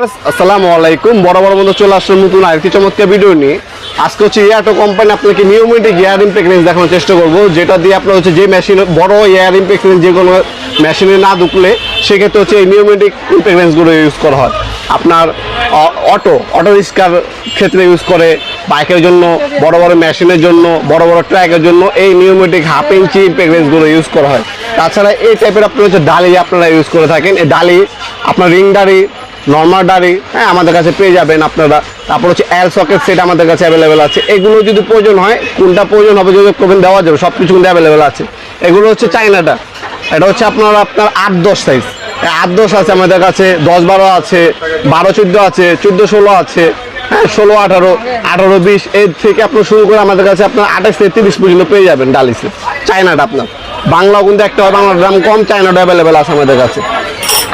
আসসালামু আলাইকুম। বড় বড় মতো চলে আসলাম নতুন আরেকটি চমৎকার ভিডিও নিয়ে। আজকে হচ্ছে ইয়াটো কোম্পানি আপনাকে নিয়মিত এয়ার ইম্পেক্টেন্স দেখানোর চেষ্টা করব, যেটা দিয়ে আপনার হচ্ছে যে মেশিন বড় এয়ার ইম্পেক্টেন্স যে কোনো মেশিনে না ঢুকলে, সেক্ষেত্রে হচ্ছে এই নিয়মেটিক ইম্পেক্টেন্সগুলো ইউজ করা হয়। আপনার অটো অটো রিক্সার ক্ষেত্রে ইউজ করে বাইকের জন্য, বড় বড় মেশিনের জন্য, বড় বড় ট্র্যাকের জন্য এই নিয়মেটিক হাফ ইঞ্চি ইম্পেক্টেন্সগুলো ইউজ করা হয়। তাছাড়া এই টাইপের আপনার হচ্ছে ডালি আপনারা ইউজ করে থাকেন। এই ডালি, আপনার রিং ডালি নর্মাল ডাড়ি হ্যাঁ আমাদের কাছে পেয়ে যাবেন আপনারা। তারপর হচ্ছে এল সকেট সেট আমাদের কাছে অ্যাভেলেবেল আছে। এগুলো যদি প্রয়োজন হয়, কোনটা প্রয়োজন হবে যোগাযোগ করবেন, দেওয়া যাবে সব কিছু কিন্তু অ্যাভেলেবেল আছে। এগুলো হচ্ছে চাইনাটা এটা হচ্ছে আপনার আপনার আট দশ সাইজ আট দশ আছে আমাদের কাছে, দশ বারো আছে, বারো চোদ্দ আছে, চোদ্দ ষোলো আছে হ্যাঁ ষোলো আঠারো আঠারো বিশ। এর থেকে আপনার শুরু করে আমাদের কাছে আপনার আঠাশ থেকে তিরিশ পর্যন্ত পেয়ে যাবেন ডালিসে। চাইনাটা আপনার। বাংলা কিন্তু একটা হয়, বাংলার দাম কম চাইনাটা অ্যাভেলেবেল আছে আমাদের কাছে।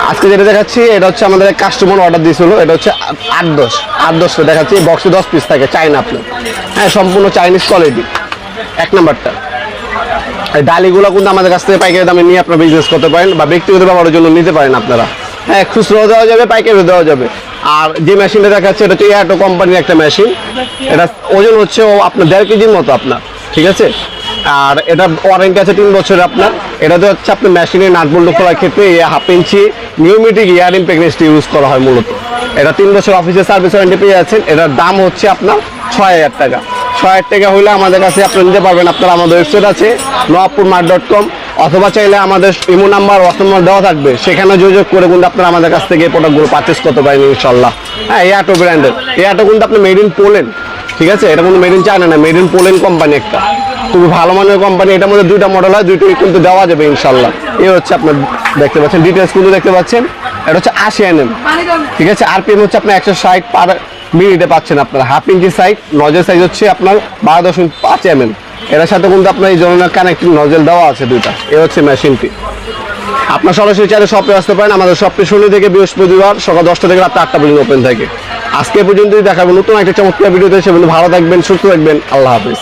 আজকে যেটা দেখাচ্ছি, এটা হচ্ছে আমাদের কাস্টমার অর্ডার দিয়েছিল। এটা হচ্ছে আট- দশ, আট দশ দেখাচ্ছি। বক্সে দশ পিস থাকে চাইনা আপনার। হ্যাঁ সম্পূর্ণ চাইনিজ কোয়ালিটি এক নাম্বারটা। এই ডালিগুলো কিন্তু আমাদের কাছ থেকে পাইকারি দামে নিয়ে আপনারা বিজনেস করতে পারেন বা ব্যক্তিগত ব্যবহারের জন্য নিতে পারেন আপনারা। হ্যাঁ খুচরো দেওয়া যাবে, পাইকারিও দেওয়া যাবে। আর যে মেশিনটা দেখাচ্ছে, এটা হচ্ছে এয়ারটো কোম্পানির একটা মেশিন এটা ওজন হচ্ছে আপনার দেড় কেজির মতো আপনার। ঠিক আছে? আর এটা ওয়ারেন্টি আছে তিন বছরের আপনার। এটাতে হচ্ছে আপনার মেশিনের নাট বল্টু খোলার ক্ষেত্রে হাফ ইঞ্চি নিউমেটিক ইয়ারিং প্রেগনেন্সটি ইউজ করা হয় মূলত। এটা তিন বছর অফিসে সার্ভিস ওয়ারেন্টি পেয়ে যাচ্ছেন। এটার দাম হচ্ছে আপনার ছয় হাজার টাকা। ছয় হাজার টাকা হলে আমাদের কাছে আপনি নিতে পারবেন। আপনার আমাদের ওয়েবসাইট আছে নবাবপুর মার্ট ডট কম অথবা চাইলে আমাদের ইমো নাম্বার হোয়াটসঅ্যাপ নাম্বার দেওয়া থাকবে। সেখানে যোগাযোগ করে কিন্তু আপনারা আমাদের কাছ থেকে এই প্রোডাক্টগুলো পারচেস করতে পারেন ইনশাল্লাহ হ্যাঁ এয়ারটো ব্র্যান্ডের এয়ারটো কিন্তু আপনি মেড ইন পোলেন ঠিক আছে? এটা কিন্তু মেড ইন চায়না না মেড ইন পোলেন কোম্পানি একটা। খুবই ভালো মানের কোম্পানি এটার মধ্যে দুইটা মডেল হয়, দুইটাই কিন্তু দেওয়া যাবে ইনশাল্লাহ এ হচ্ছে আপনার দেখতে পাচ্ছেন ডিটেলস কিন্তু দেখতে পাচ্ছেন। এটা হচ্ছে আশি এনএম। ঠিক আছে? আর আরপিএম হচ্ছে আপনার একশো ষাট পার মিনিটে পাচ্ছেন আপনার। Half inch size nozzle size হচ্ছে আপনার বারো দশমিক পাঁচ এম এটার সাথে কিন্তু আপনার এই ধরনের কানেক্টিং নজেল দেওয়া আছে দুইটা। এ হচ্ছে মেশিনটি আপনার সরাসরি চাইলে শপে আসতে পারেন। আমাদের শপে শনি থেকে বৃহস্পতিবার সকাল দশটা থেকে রাত আটটা পর্যন্ত ওপেন থাকে। আজকে পর্যন্তই দেখাবো নতুন একটা চমৎকার ভিডিওতে সে ভালো থাকবেন, সুস্থ থাকবেন। আল্লাহ হাফিজ।